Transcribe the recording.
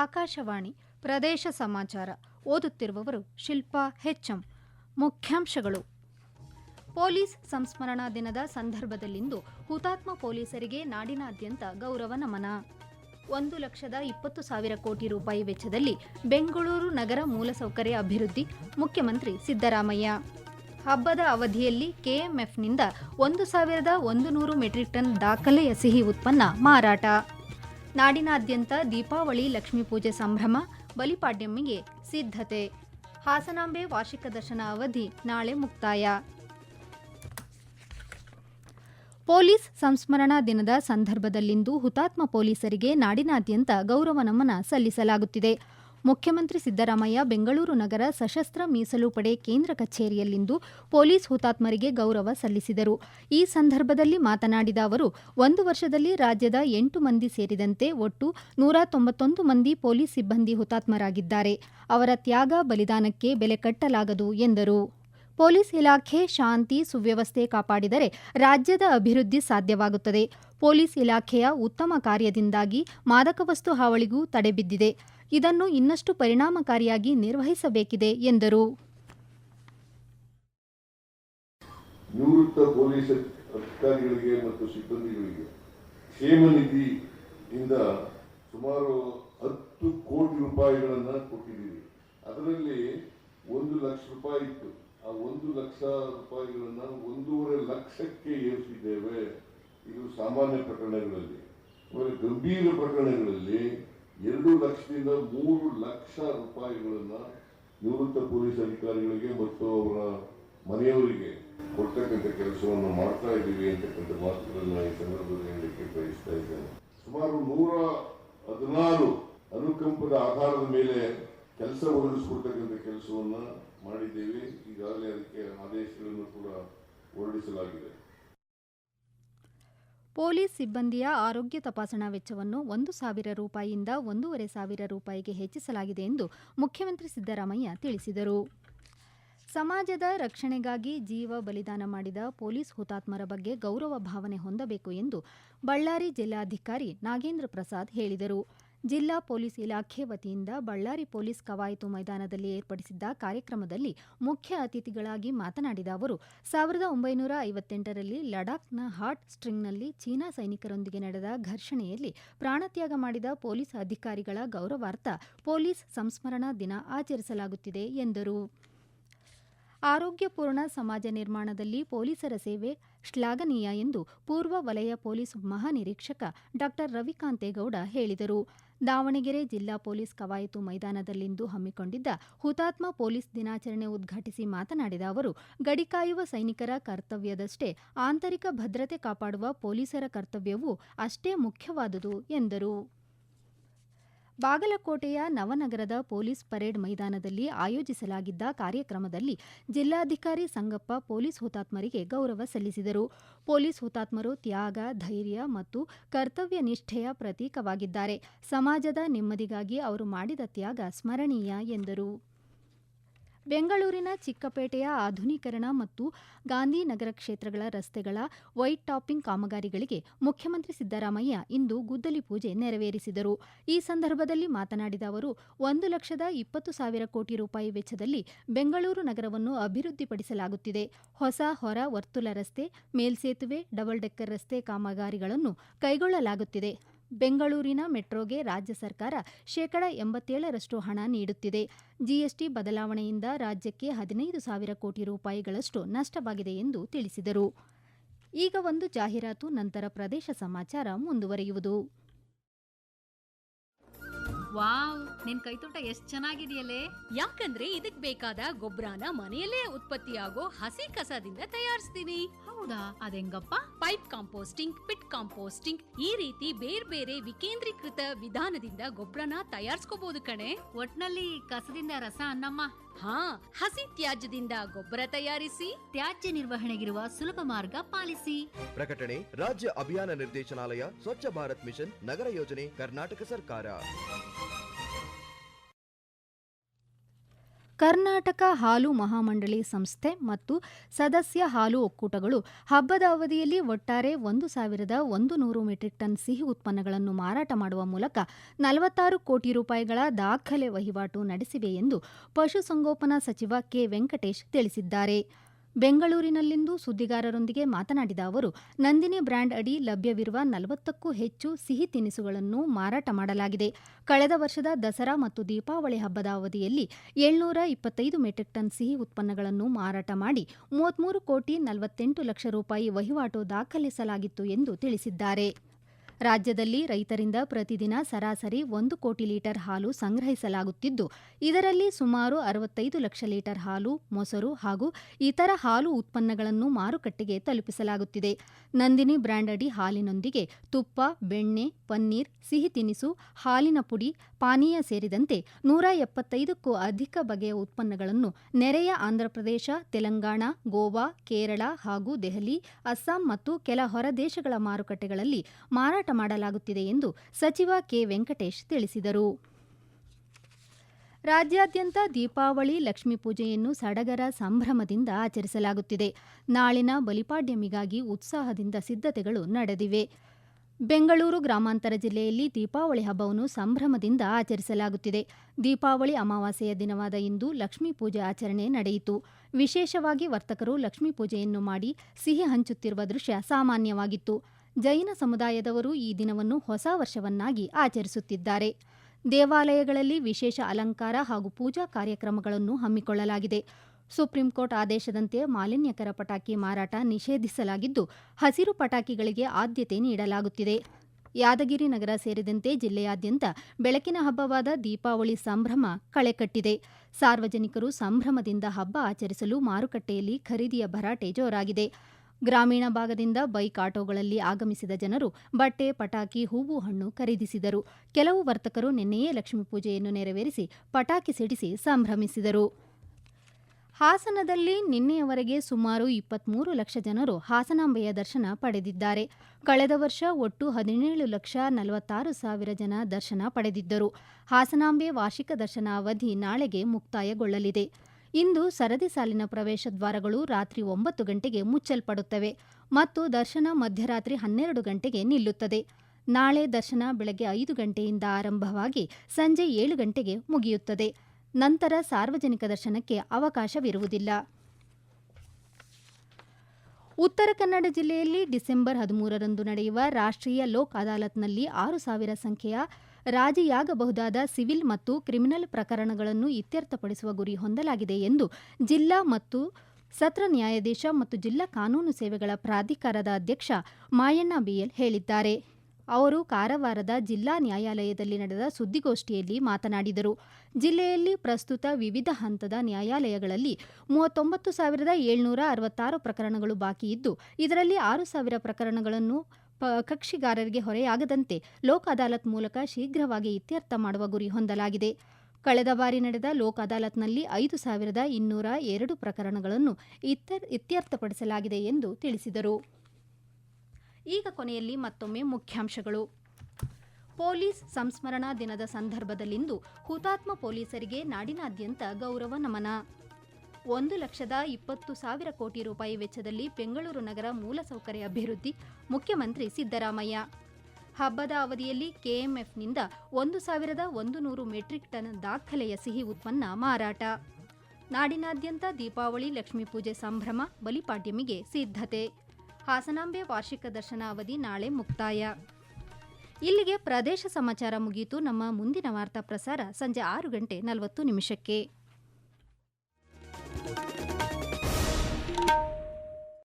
ಆಕಾಶವಾಣಿ ಪ್ರದೇಶ ಸಮಾಚಾರ. ಓದುತ್ತಿರುವವರು ಶಿಲ್ಪಾ ಹೆಚ್ಎಂ ಮುಖ್ಯಾಂಶಗಳು. ಪೊಲೀಸ್ ಸಂಸ್ಮರಣಾ ದಿನದ ಸಂದರ್ಭದಲ್ಲಿಂದು ಹುತಾತ್ಮ ಪೊಲೀಸರಿಗೆ ನಾಡಿನಾದ್ಯಂತ ಗೌರವ ನಮನ. ಒಂದು ಲಕ್ಷದ ಇಪ್ಪತ್ತು ಸಾವಿರ ಕೋಟಿ ರೂಪಾಯಿ ವೆಚ್ಚದಲ್ಲಿ ಬೆಂಗಳೂರು ನಗರ ಮೂಲಸೌಕರ್ಯ ಅಭಿವೃದ್ಧಿ ಮುಖ್ಯಮಂತ್ರಿ ಸಿದ್ದರಾಮಯ್ಯ. ಹಬ್ಬದ ಅವಧಿಯಲ್ಲಿ ಕೆಎಂಎಫ್ನಿಂದ ಒಂದು ಸಾವಿರದ ಒಂದು ನೂರು ಮೆಟ್ರಿಕ್ ಟನ್ ದಾಖಲೆಯ ಸಿಹಿ ಉತ್ಪನ್ನ ಮಾರಾಟ. ನಾಡಿನಾದ್ಯಂತ ದೀಪಾವಳಿ ಲಕ್ಷ್ಮೀ ಪೂಜೆ ಸಂಭ್ರಮ ಬಲಿಪಾಡ್ಯಮಿಗೆ ಸಿದ್ಧತೆ. ಹಾಸನಾಂಬೆ ವಾರ್ಷಿಕ ದರ್ಶನ ಅವಧಿ ನಾಳೆ ಮುಕ್ತಾಯ. ಪೊಲೀಸ್ ಸಂಸ್ಮರಣಾ ದಿನದ ಸಂದರ್ಭದಲ್ಲಿಂದು ಹುತಾತ್ಮ ಪೊಲೀಸರಿಗೆ ನಾಡಿನಾದ್ಯಂತ ಗೌರವ ನಮನ ಸಲ್ಲಿಸಲಾಗುತ್ತಿದೆ. ಮುಖ್ಯಮಂತ್ರಿ ಸಿದ್ದರಾಮಯ್ಯ ಬೆಂಗಳೂರು ನಗರ ಸಶಸ್ತ್ರ ಮೀಸಲು ಪಡೆ ಕೇಂದ್ರ ಕಚೇರಿಯಲ್ಲಿಂದು ಪೊಲೀಸ್ ಹುತಾತ್ಮರಿಗೆ ಗೌರವ ಸಲ್ಲಿಸಿದರು. ಈ ಸಂದರ್ಭದಲ್ಲಿ ಮಾತನಾಡಿದ ಅವರು, ಒಂದು ವರ್ಷದಲ್ಲಿ ರಾಜ್ಯದ ಎಂಟು ಮಂದಿ ಸೇರಿದಂತೆ ಒಟ್ಟು ನೂರ ತೊಂಬತ್ತೊಂದು ಮಂದಿ ಪೊಲೀಸ್ ಸಿಬ್ಬಂದಿ ಹುತಾತ್ಮರಾಗಿದ್ದಾರೆ. ಅವರ ತ್ಯಾಗ ಬಲಿದಾನಕ್ಕೆ ಬೆಲೆ ಕಟ್ಟಲಾಗದು ಎಂದರು. ಪೊಲೀಸ್ ಇಲಾಖೆ ಶಾಂತಿ ಸುವ್ಯವಸ್ಥೆ ಕಾಪಾಡಿದರೆ ರಾಜ್ಯದ ಅಭಿವೃದ್ಧಿ ಸಾಧ್ಯವಾಗುತ್ತದೆ. ಪೊಲೀಸ್ ಇಲಾಖೆಯ ಉತ್ತಮ ಕಾರ್ಯದಿಂದಾಗಿ ಮಾದಕ ವಸ್ತು ಹಾವಳಿಗೂ ತಡೆಬಿದ್ದಿದೆ ಇದನ್ನು ಇನ್ನಷ್ಟು ಪರಿಣಾಮಕಾರಿಯಾಗಿ ನಿರ್ವಹಿಸಬೇಕಿದೆ, ಎಂದರು. ನಿವೃತ್ತ ಪೊಲೀಸ್ ಅಧಿಕಾರಿಗಳಿಗೆ ಮತ್ತು ಸಿಬ್ಬಂದಿಗಳಿಗೆ ಕ್ಷೇಮ ನಿಧಿಯಿಂದ ಸುಮಾರು ಹತ್ತು ಕೋಟಿ ರೂಪಾಯಿಗಳನ್ನು ಕೊಟ್ಟಿದ್ದೀವಿ. ಅದರಲ್ಲಿ ಒಂದು ಲಕ್ಷ ರೂಪಾಯಿ ಇತ್ತು. ಆ ಒಂದು ಲಕ್ಷ ರೂಪಾಯಿಗಳನ್ನು ಒಂದೂವರೆ ಲಕ್ಷಕ್ಕೆ ಏರಿಸಿದ್ದೇವೆ. ಇದು ಸಾಮಾನ್ಯ ಪ್ರಕರಣಗಳಲ್ಲಿ ಗಂಭೀರ ಪ್ರಕರಣಗಳಲ್ಲಿ ಎರಡು ಲಕ್ಷದಿಂದ ಮೂರು ಲಕ್ಷ ರೂಪಾಯಿಗಳನ್ನ ನಿವೃತ್ತ ಪೊಲೀಸ್ ಅಧಿಕಾರಿಗಳಿಗೆ ಮತ್ತು ಅವರ ಮನೆಯವರಿಗೆ ಕೊಡ್ತಕ್ಕಂಥ ಕೆಲಸವನ್ನು ಮಾಡ್ತಾ ಇದ್ದೀವಿ ಅಂತಕ್ಕಂಥ ಮಾತುಗಳನ್ನ ಈ ಸಂದರ್ಭದಲ್ಲಿ ಹೇಳಲಿಕ್ಕೆ ಬಯಸ್ತಾ ಇದ್ದೇನೆ. ಸುಮಾರು ನೂರ ಹದಿನಾರು ಅನುಕಂಪದ ಆಧಾರದ ಮೇಲೆ ಕೆಲಸ ಒದಗಿಸ್ಕೊಡ್ತಕ್ಕಂಥ ಕೆಲಸವನ್ನ ಮಾಡಿದ್ದೇವೆ. ಈಗಾಗಲೇ ಅದಕ್ಕೆ ಆದೇಶಗಳನ್ನು ಕೂಡ ಹೊರಡಿಸಲಾಗಿದೆ. ಪೊಲೀಸ್ ಸಿಬ್ಬಂದಿಯ ಆರೋಗ್ಯ ತಪಾಸಣಾ ವೆಚ್ಚವನ್ನು ಒಂದು ಸಾವಿರ ರೂಪಾಯಿಯಿಂದ ಒಂದೂವರೆ ಸಾವಿರ ರೂಪಾಯಿಗೆ ಹೆಚ್ಚಿಸಲಾಗಿದೆ ಎಂದು ಮುಖ್ಯಮಂತ್ರಿ ಸಿದ್ದರಾಮಯ್ಯ ತಿಳಿಸಿದರು. ಸಮಾಜದ ರಕ್ಷಣೆಗಾಗಿ ಜೀವ ಬಲಿದಾನ ಮಾಡಿದ ಪೊಲೀಸ್ ಹುತಾತ್ಮರ ಬಗ್ಗೆ ಗೌರವ ಭಾವನೆ ಹೊಂದಬೇಕು ಎಂದು ಬಳ್ಳಾರಿ ಜಿಲ್ಲಾಧಿಕಾರಿ ನಾಗೇಂದ್ರ ಪ್ರಸಾದ್ ಹೇಳಿದರು. ಜಿಲ್ಲಾ ಪೊಲೀಸ್ ಇಲಾಖೆ ವತಿಯಿಂದ ಬಳ್ಳಾರಿ ಪೊಲೀಸ್ ಕವಾಯತು ಮೈದಾನದಲ್ಲಿ ಏರ್ಪಡಿಸಿದ್ದ ಕಾರ್ಯಕ್ರಮದಲ್ಲಿ ಮುಖ್ಯ ಅತಿಥಿಗಳಾಗಿ ಮಾತನಾಡಿದ ಅವರು, ಸಾವಿರದ ಒಂಬೈನೂರ ಐವತ್ತೆಂಟರಲ್ಲಿ ಲಡಾಖ್ನ ಹಾಟ್ ಸ್ಟ್ರಿಂಗ್ನಲ್ಲಿ ಚೀನಾ ಸೈನಿಕರೊಂದಿಗೆ ನಡೆದ ಘರ್ಷಣೆಯಲ್ಲಿ ಪ್ರಾಣತ್ಯಾಗ ಮಾಡಿದ ಪೊಲೀಸ್ ಅಧಿಕಾರಿಗಳ ಗೌರವಾರ್ಥ ಪೊಲೀಸ್ ಸಂಸ್ಮರಣಾ ದಿನ ಆಚರಿಸಲಾಗುತ್ತಿದೆ ಎಂದರು. ಆರೋಗ್ಯಪೂರ್ಣ ಸಮಾಜ ನಿರ್ಮಾಣದಲ್ಲಿ ಪೊಲೀಸರ ಸೇವೆ ಶ್ಲಾಘನೀಯ ಎಂದು ಪೂರ್ವ ವಲಯ ಪೊಲೀಸ್ ಮಹಾನಿರೀಕ್ಷಕ ಡಾ ರವಿಕಾಂತೇಗೌಡ ಹೇಳಿದರು. ದಾವಣಗೆರೆ ಜಿಲ್ಲಾ ಪೊಲೀಸ್ ಕವಾಯತು ಮೈದಾನದಲ್ಲಿಂದು ಹಮ್ಮಿಕೊಂಡಿದ್ದ ಹುತಾತ್ಮ ಪೊಲೀಸ್ ದಿನಾಚರಣೆ ಉದ್ಘಾಟಿಸಿ ಮಾತನಾಡಿದ ಅವರು ಗಡಿಕಾಯುವ ಸೈನಿಕರ ಕರ್ತವ್ಯದಷ್ಟೇ ಆಂತರಿಕ ಭದ್ರತೆ ಕಾಪಾಡುವ ಪೊಲೀಸರ ಕರ್ತವ್ಯವೂ ಅಷ್ಟೇ ಮುಖ್ಯವಾದುದು ಎಂದರು. ಬಾಗಲಕೋಟೆಯ ನವನಗರದ ಪೊಲೀಸ್ ಪರೇಡ್ ಮೈದಾನದಲ್ಲಿ ಆಯೋಜಿಸಲಾಗಿದ್ದ ಕಾರ್ಯಕ್ರಮದಲ್ಲಿ ಜಿಲ್ಲಾಧಿಕಾರಿ ಸಂಗಪ್ಪ ಪೊಲೀಸ್ ಹುತಾತ್ಮರಿಗೆ ಗೌರವ ಸಲ್ಲಿಸಿದರು. ಪೊಲೀಸ್ ಹುತಾತ್ಮರು ತ್ಯಾಗ, ಧೈರ್ಯ ಮತ್ತು ಕರ್ತವ್ಯ ನಿಷ್ಠೆಯ ಪ್ರತೀಕವಾಗಿದ್ದಾರೆ. ಸಮಾಜದ ನೆಮ್ಮದಿಗಾಗಿ ಅವರು ಮಾಡಿದ ತ್ಯಾಗ ಸ್ಮರಣೀಯ ಎಂದರು. ಬೆಂಗಳೂರಿನ ಚಿಕ್ಕಪೇಟೆಯ ಆಧುನೀಕರಣ ಮತ್ತು ಗಾಂಧಿನಗರ ಕ್ಷೇತ್ರಗಳ ರಸ್ತೆಗಳ ವೈಟ್ ಟಾಪಿಂಗ್ ಕಾಮಗಾರಿಗಳಿಗೆ ಮುಖ್ಯಮಂತ್ರಿ ಸಿದ್ದರಾಮಯ್ಯ ಇಂದು ಗುದ್ದಲಿ ಪೂಜೆ ನೆರವೇರಿಸಿದರು. ಈ ಸಂದರ್ಭದಲ್ಲಿ ಮಾತನಾಡಿದ ಅವರು, ಒಂದು ಲಕ್ಷದ ಇಪ್ಪತ್ತು ಸಾವಿರ ಕೋಟಿ ರೂಪಾಯಿ ವೆಚ್ಚದಲ್ಲಿ ಬೆಂಗಳೂರು ನಗರವನ್ನು ಅಭಿವೃದ್ಧಿಪಡಿಸಲಾಗುತ್ತಿದೆ. ಹೊಸ ಹೊರ ವರ್ತುಲ ರಸ್ತೆ, ಮೇಲ್ಸೇತುವೆ, ಡಬಲ್ ಡೆಕ್ಕರ್ ರಸ್ತೆ ಕಾಮಗಾರಿಗಳನ್ನು ಕೈಗೊಳ್ಳಲಾಗುತ್ತಿದೆ. ಬೆಂಗಳೂರಿನ ಮೆಟ್ರೋಗೆ ರಾಜ್ಯ ಸರ್ಕಾರ ಶೇಕಡ ಎಂಬತ್ತೇಳರಷ್ಟು ಹಣ ನೀಡುತ್ತಿದೆ. ಜಿಎಸ್ಟಿ ಬದಲಾವಣೆಯಿಂದ ರಾಜ್ಯಕ್ಕೆ ಹದಿನೈದು ಸಾವಿರ ಕೋಟಿ ರೂಪಾಯಿಗಳಷ್ಟು ನಷ್ಟವಾಗಿದೆ ಎಂದು ತಿಳಿಸಿದರು. ಈಗ ಒಂದು ಜಾಹೀರಾತು, ನಂತರ ಪ್ರದೇಶ ಸಮಾಚಾರ ಮುಂದುವರಿಯುವುದು. ವಾವ್ ನಿನ್ ಕೈತೋಟ ಎಷ್ಟ್ ಚೆನ್ನಾಗಿದೆಯಲ್ಲೇ. ಯಾಕಂದ್ರೆ ಇದಕ್ ಬೇಕಾದ ಗೊಬ್ಬರನ ಮನೆಯಲ್ಲೇ ಉತ್ಪತ್ತಿಯಾಗೋ ಹಸಿ ಕಸದಿಂದ ತಯಾರಿಸ್ತೀನಿ. ಹೌದಾ? ಅದೆಂಗಪ್ಪ? ಪೈಪ್ ಕಾಂಪೋಸ್ಟಿಂಗ್ ಪಿಟ್ ಕಾಂಪೋಸ್ಟಿಂಗ್ ಈ ರೀತಿ ಬೇರೆ ಬೇರೆ ವಿಕೇಂದ್ರೀಕೃತ ವಿಧಾನದಿಂದ ಗೊಬ್ಬರನ ತಯಾರಿಸ್ಕೋಬಹುದು ಕಣೆ. ಒಟ್ನಲ್ಲಿ ಕಸದಿಂದ ರಸ ಅನ್ನಮ್ಮ. ಹಾ, ಹಸಿ ತ್ಯಾಜ್ಯದಿಂದ ಗೊಬ್ಬರ ತಯಾರಿಸಿ, ತ್ಯಾಜ್ಯ ನಿರ್ವಹಣೆಗಿರುವ ಸುಲಭ ಮಾರ್ಗ ಪಾಲಿಸಿ. ಪ್ರಕಟಣೆ, ರಾಜ್ಯ ಅಭಿಯಾನ ನಿರ್ದೇಶನಾಲಯ, ಸ್ವಚ್ಛ ಭಾರತ್ ಮಿಷನ್, ನಗರ ಯೋಜನೆ, ಕರ್ನಾಟಕ ಸರ್ಕಾರ. ಕರ್ನಾಟಕ ಹಾಲು ಮಹಾಮಂಡಳಿ ಸಂಸ್ಥೆ ಮತ್ತು ಸದಸ್ಯ ಹಾಲು ಒಕ್ಕೂಟಗಳು ಹಬ್ಬದ ಅವಧಿಯಲ್ಲಿ ಒಟ್ಟಾರೆ ಒಂದು ಸಾವಿರದ ಒಂದು ನೂರು ಮೆಟ್ರಿಕ್ ಟನ್ ಸಿಹಿ ಉತ್ಪನ್ನಗಳನ್ನು ಮಾರಾಟ ಮಾಡುವ ಮೂಲಕ ನಲವತ್ತಾರು ಕೋಟಿ ರೂಪಾಯಿಗಳ ದಾಖಲೆ ವಹಿವಾಟು ನಡೆಸಿವೆ ಎಂದು ಪಶುಸಂಗೋಪನಾ ಸಚಿವ ಕೆ ವೆಂಕಟೇಶ್ ತಿಳಿಸಿದ್ದಾರೆ. ಬೆಂಗಳೂರಿನಲ್ಲಿಂದು ಸುದ್ದಿಗಾರರೊಂದಿಗೆ ಮಾತನಾಡಿದ ಅವರು, ನಂದಿನಿ ಬ್ರ್ಯಾಂಡ್ ಅಡಿ ಲಭ್ಯವಿರುವ ನಲವತ್ತಕ್ಕೂ ಹೆಚ್ಚು ಸಿಹಿ ತಿನಿಸುಗಳನ್ನು ಮಾರಾಟ ಮಾಡಲಾಗಿದೆ. ಕಳೆದ ವರ್ಷದ ದಸರಾ ಮತ್ತು ದೀಪಾವಳಿ ಹಬ್ಬದ ಅವಧಿಯಲ್ಲಿ ಏಳ್ನೂರ ಇಪ್ಪತ್ತೈದು ಮೆಟ್ರಿಕ್ ಟನ್ ಸಿಹಿ ಉತ್ಪನ್ನಗಳನ್ನು ಮಾರಾಟ ಮಾಡಿ ಮೂವತ್ಮೂರು ಕೋಟಿ ನಲವತ್ತೆಂಟು ಲಕ್ಷ ರೂಪಾಯಿ ವಹಿವಾಟು ದಾಖಲಿಸಲಾಗಿತ್ತು ಎಂದು ತಿಳಿಸಿದ್ದಾರೆ. ರಾಜ್ಯದಲ್ಲಿ ರೈತರಿಂದ ಪ್ರತಿದಿನ ಸರಾಸರಿ ಒಂದು ಕೋಟಿ ಲೀಟರ್ ಹಾಲು ಸಂಗ್ರಹಿಸಲಾಗುತ್ತಿದ್ದು, ಇದರಲ್ಲಿ ಸುಮಾರು ಅರವತ್ತೈದು ಲಕ್ಷ ಲೀಟರ್ ಹಾಲು, ಮೊಸರು ಹಾಗೂ ಇತರ ಹಾಲು ಉತ್ಪನ್ನಗಳನ್ನು ಮಾರುಕಟ್ಟೆಗೆ ತಲುಪಿಸಲಾಗುತ್ತಿದೆ. ನಂದಿನಿ ಬ್ರ್ಯಾಂಡ್ ಅಡಿ ಹಾಲಿನೊಂದಿಗೆ ತುಪ್ಪ, ಬೆಣ್ಣೆ, ಪನ್ನೀರ್, ಸಿಹಿ ತಿನಿಸು, ಹಾಲಿನ ಪುಡಿ ಪಾನೀಯ ಸೇರಿದಂತೆ ನೂರ ಎಪ್ಪತ್ತೈದಕ್ಕೂ ಅಧಿಕ ಬಗೆಯ ಉತ್ಪನ್ನಗಳನ್ನು ನೆರೆಯ ಆಂಧ್ರಪ್ರದೇಶ, ತೆಲಂಗಾಣ, ಗೋವಾ, ಕೇರಳ ಹಾಗೂ ದೆಹಲಿ, ಅಸ್ಸಾಂ ಮತ್ತು ಕೆಲ ಹೊರದೇಶಗಳ ಮಾರುಕಟ್ಟೆಗಳಲ್ಲಿ ಮಾರಾಟ ಮಾಡಲಾಗುತ್ತಿದೆ ಎಂದು ಸಚಿವ ಕೆ. ವೆಂಕಟೇಶ್ ತಿಳಿಸಿದರು. ರಾಜ್ಯಾದ್ಯಂತ ದೀಪಾವಳಿ, ಲಕ್ಷ್ಮೀ ಪೂಜೆಯನ್ನು ಸಡಗರ ಸಂಭ್ರಮದಿಂದ ಆಚರಿಸಲಾಗುತ್ತಿದೆ. ನಾಳಿನ ಬಲಿಪಾಡ್ಯಮಿಗಾಗಿ ಉತ್ಸಾಹದಿಂದ ಸಿದ್ಧತೆಗಳು ನಡೆದಿವೆ. ಬೆಂಗಳೂರು ಗ್ರಾಮಾಂತರ ಜಿಲ್ಲೆಯಲ್ಲಿ ದೀಪಾವಳಿ ಹಬ್ಬವನ್ನು ಸಂಭ್ರಮದಿಂದ ಆಚರಿಸಲಾಗುತ್ತಿದೆ. ದೀಪಾವಳಿ ಅಮಾವಾಸ್ಯೆಯ ದಿನವಾದ ಇಂದು ಲಕ್ಷ್ಮೀ ಪೂಜೆ ಆಚರಣೆ ನಡೆಯಿತು. ವಿಶೇಷವಾಗಿ ವರ್ತಕರು ಲಕ್ಷ್ಮೀ ಪೂಜೆಯನ್ನು ಮಾಡಿ ಸಿಹಿ ಹಂಚುತ್ತಿರುವ ದೃಶ್ಯ ಸಾಮಾನ್ಯವಾಗಿತ್ತು. ಜೈನ ಸಮುದಾಯದವರು ಈ ದಿನವನ್ನು ಹೊಸ ವರ್ಷವನ್ನಾಗಿ ಆಚರಿಸುತ್ತಿದ್ದಾರೆ. ದೇವಾಲಯಗಳಲ್ಲಿ ವಿಶೇಷ ಅಲಂಕಾರ ಹಾಗೂ ಪೂಜಾ ಕಾರ್ಯಕ್ರಮಗಳನ್ನು ಹಮ್ಮಿಕೊಳ್ಳಲಾಗಿದೆ. ಸುಪ್ರೀಂ ಕೋರ್ಟ್ ಆದೇಶದಂತೆ ಮಾಲಿನ್ಯಕರ ಪಟಾಕಿ ಮಾರಾಟ ನಿಷೇಧಿಸಲಾಗಿದ್ದು, ಹಸಿರು ಪಟಾಕಿಗಳಿಗೆ ಆದ್ಯತೆ ನೀಡಲಾಗುತ್ತಿದೆ. ಯಾದಗಿರಿ ನಗರ ಸೇರಿದಂತೆ ಜಿಲ್ಲೆಯಾದ್ಯಂತ ಬೆಳಕಿನ ಹಬ್ಬವಾದ ದೀಪಾವಳಿ ಸಂಭ್ರಮ ಕಳೆಕಟ್ಟಿದೆ. ಸಾರ್ವಜನಿಕರು ಸಂಭ್ರಮದಿಂದ ಹಬ್ಬ ಆಚರಿಸಲು ಮಾರುಕಟ್ಟೆಯಲ್ಲಿ ಖರೀದಿಯ ಭರಾಟೆ ಜೋರಾಗಿದೆ. ಗ್ರಾಮೀಣ ಭಾಗದಿಂದ ಬೈಕ್ ಆಟೋಗಳಲ್ಲಿ ಆಗಮಿಸಿದ ಜನರು ಬಟ್ಟೆ, ಪಟಾಕಿ, ಹೂವು, ಹಣ್ಣು ಖರೀದಿಸಿದರು. ಕೆಲವು ವರ್ತಕರು ನಿನ್ನೆಯೇ ಲಕ್ಷ್ಮೀ ಪೂಜೆಯನ್ನು ನೆರವೇರಿಸಿ ಪಟಾಕಿ ಸಿಡಿಸಿ ಸಂಭ್ರಮಿಸಿದರು. ಹಾಸನದಲ್ಲಿ ನಿನ್ನೆಯವರೆಗೆ ಸುಮಾರು ಇಪ್ಪತ್ಮೂರು ಲಕ್ಷ ಜನರು ಹಾಸನಾಂಬೆಯ ದರ್ಶನ ಪಡೆದಿದ್ದಾರೆ. ಕಳೆದ ವರ್ಷ ಒಟ್ಟು ಹದಿನೇಳು ಲಕ್ಷ ನಲವತ್ತಾರು ಸಾವಿರ ಜನ ದರ್ಶನ ಪಡೆದಿದ್ದರು. ಹಾಸನಾಂಬೆ ವಾರ್ಷಿಕ ದರ್ಶನ ಅವಧಿ ನಾಳೆಗೆ ಮುಕ್ತಾಯಗೊಳ್ಳಲಿದೆ. ಇಂದು ಸರದಿ ಸಾಲಿನ ಪ್ರವೇಶ ದ್ವಾರಗಳು ರಾತ್ರಿ ಒಂಬತ್ತು ಗಂಟೆಗೆ ಮುಚ್ಚಲ್ಪಡುತ್ತವೆ ಮತ್ತು ದರ್ಶನ ಮಧ್ಯರಾತ್ರಿ ಹನ್ನೆರಡು ಗಂಟೆಗೆ ನಿಲ್ಲುತ್ತದೆ. ನಾಳೆ ದರ್ಶನ ಬೆಳಗ್ಗೆ ಐದು ಗಂಟೆಯಿಂದ ಆರಂಭವಾಗಿ ಸಂಜೆ ಏಳು ಗಂಟೆಗೆ ಮುಗಿಯುತ್ತದೆ. ನಂತರ ಸಾರ್ವಜನಿಕ ದರ್ಶನಕ್ಕೆ ಅವಕಾಶವಿರುವುದಿಲ್ಲ. ಉತ್ತರ ಕನ್ನಡ ಜಿಲ್ಲೆಯಲ್ಲಿ ಡಿಸೆಂಬರ್ ಹದಿಮೂರರಂದು ನಡೆಯುವ ರಾಷ್ಟ್ರೀಯ ಲೋಕ್ ಅದಾಲತ್ನಲ್ಲಿ ಆರು ಸಾವಿರ ಸಂಖ್ಯೆಯ ರಾಜಿಯಾಗಬಹುದಾದ ಸಿವಿಲ್ ಮತ್ತು ಕ್ರಿಮಿನಲ್ ಪ್ರಕರಣಗಳನ್ನು ಇತ್ಯರ್ಥಪಡಿಸುವ ಗುರಿ ಹೊಂದಲಾಗಿದೆ ಎಂದು ಜಿಲ್ಲಾ ಮತ್ತು ಸತ್ರ ನ್ಯಾಯಾಧೀಶ ಮತ್ತು ಜಿಲ್ಲಾ ಕಾನೂನು ಸೇವೆಗಳ ಪ್ರಾಧಿಕಾರದ ಅಧ್ಯಕ್ಷ ಮಾಯಣ್ಣ ಬಿಎಲ್ ಹೇಳಿದ್ದಾರೆ. ಅವರು ಕಾರವಾರದ ಜಿಲ್ಲಾ ನ್ಯಾಯಾಲಯದಲ್ಲಿ ನಡೆದ ಸುದ್ದಿಗೋಷ್ಠಿಯಲ್ಲಿ ಮಾತನಾಡಿದರು. ಜಿಲ್ಲೆಯಲ್ಲಿ ಪ್ರಸ್ತುತ ವಿವಿಧ ಹಂತದ ನ್ಯಾಯಾಲಯಗಳಲ್ಲಿ ಮೂವತ್ತೊಂಬತ್ತು ಸಾವಿರದ ಏಳ್ನೂರ ಅರವತ್ತಾರು ಪ್ರಕರಣಗಳು ಬಾಕಿ ಇದ್ದು, ಇದರಲ್ಲಿ ಆರು ಸಾವಿರ ಪ್ರಕರಣಗಳನ್ನು ಕಕ್ಷಿಗಾರರಿಗೆ ಹೊರೆಯಾಗದಂತೆ ಲೋಕ್ ಅದಾಲತ್ ಮೂಲಕ ಶೀಘ್ರವಾಗಿ ಇತ್ಯರ್ಥ ಮಾಡುವ ಗುರಿ ಹೊಂದಲಾಗಿದೆ. ಕಳೆದ ಬಾರಿ ನಡೆದ ಲೋಕ್ ಅದಾಲತ್ನಲ್ಲಿ ಐದು ಸಾವಿರದ ಇನ್ನೂರ ಎರಡು ಪ್ರಕರಣಗಳನ್ನು ಇತ್ಯರ್, ಇತ್ಯರ್ಥಪಡಿಸಲಾಗಿದೆ ಎಂದು ತಿಳಿಸಿದರು. ಈಗ ಕೊನೆಯಲ್ಲಿ ಮತ್ತೊಮ್ಮೆ ಮುಖ್ಯಾಂಶಗಳು. ಪೊಲೀಸ್ ಸಂಸ್ಮರಣಾ ದಿನದ ಸಂದರ್ಭದಲ್ಲಿಂದು ಹುತಾತ್ಮ ಪೊಲೀಸರಿಗೆ ನಾಡಿನಾದ್ಯಂತ ಗೌರವ ನಮನ. ಒಂದು ಲಕ್ಷದ ಇಪ್ಪತ್ತು ಸಾವಿರ ಕೋಟಿ ರೂಪಾಯಿ ವೆಚ್ಚದಲ್ಲಿ ಬೆಂಗಳೂರು ನಗರ ಮೂಲಸೌಕರ್ಯ ಅಭಿವೃದ್ಧಿ ಮುಖ್ಯಮಂತ್ರಿ ಸಿದ್ದರಾಮಯ್ಯ. ಹಬ್ಬದ ಅವಧಿಯಲ್ಲಿ ಕೆಎಂಎಫ್ನಿಂದ ಒಂದು ಸಾವಿರದ ಒಂದು ನೂರು ಮೆಟ್ರಿಕ್ ಟನ್ ದಾಖಲೆಯ ಸಿಹಿ ಉತ್ಪನ್ನ ಮಾರಾಟ. ನಾಡಿನಾದ್ಯಂತ ದೀಪಾವಳಿ, ಲಕ್ಷ್ಮೀ ಪೂಜೆ ಸಂಭ್ರಮ, ಬಲಿಪಾಡ್ಯಮಿಗೆ ಸಿದ್ಧತೆ. ಹಾಸನಾಂಬೆ ವಾರ್ಷಿಕ ದರ್ಶನ ಅವಧಿ ನಾಳೆ ಮುಕ್ತಾಯ. ಇಲ್ಲಿಗೆ ಪ್ರದೇಶ ಸಮಾಚಾರ ಮುಗಿಯಿತು. ನಮ್ಮ ಮುಂದಿನ ವಾರ್ತಾ ಪ್ರಸಾರ ಸಂಜೆ ಆರು ಗಂಟೆ ನಲವತ್ತು ನಿಮಿಷಕ್ಕೆ.